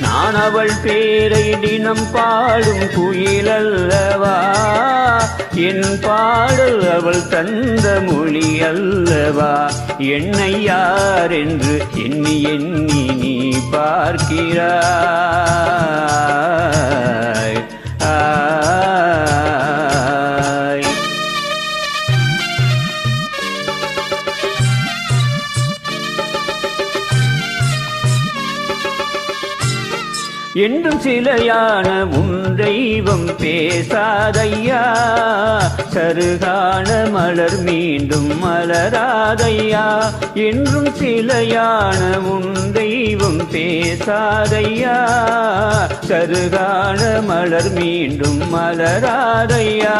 நான் அவள் பேரை தினம் பாடும் குயில் அல்லவா என் பாடல் அவள் தந்த மொழி அல்லவா என்னை யார் என்று எண்ணி எண்ணி நீ பார்க்கிறா என்றும் சிலையான உன் பேசாதையா? சருகான மலர் மீண்டும் மலராதையா? என்றும் சிலையான உன் பேசாதையா? சருகான மலர் மீண்டும் மலராதையா?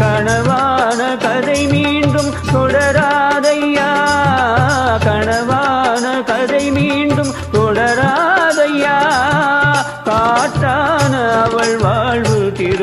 கனவான கதை மீண்டும் தொடராத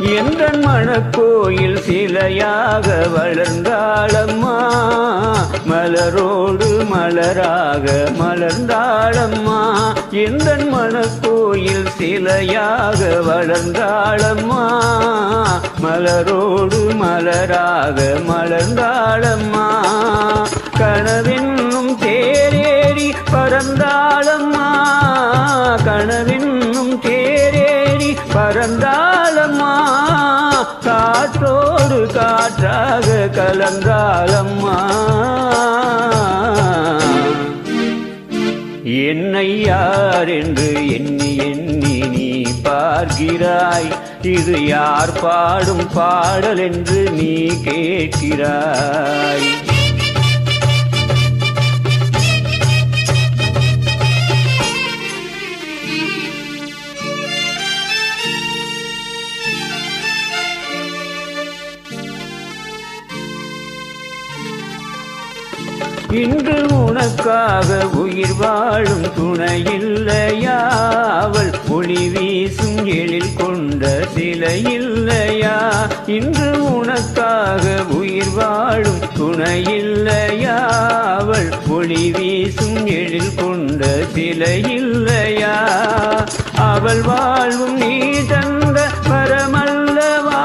என்றன் மணக்கோயில் சிலையாக வளர்ந்தாளம்மா. மலரோடு மலராக மலர்ந்தாளம்மா. எந்த மணக்கோயில் சிலையாக வளர்ந்தாளம்மா. மலரோடு மலராக மலர்ந்தாளம்மா. கனவென்னும் தேரேறி பறந்தாளம்மா. கனவென்னும் தேரேறி பறந்தாளம்மா காற்றோடு காற்றாக கலந்தாளம்மா என்னை யார் என்று எண்ணி எண்ணி நீ பார்க்கிறாய். இது யார் பாடும் பாடல் என்று நீ கேட்கிறாய். இன்று உனக்காக உயிர் வாழும் துணையில்லையா அவள் ஒளி வீசும் எழில் கொண்ட சிலை இல்லையா இன்று உனக்காக உயிர் வாழும் துணையில்லையா அவள் ஒளி வீசும் எழில் கொண்ட சிலை இல்லையா அவள் வாழ்வும் நீ தந்த பரமல்லவா?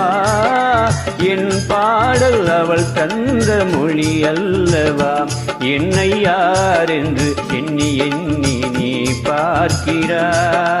என் பாடல் அவள் தந்த மொழி அல்லவா என்னை யார் என்று எண்ணி எண்ணி நீ பார்க்கிறார்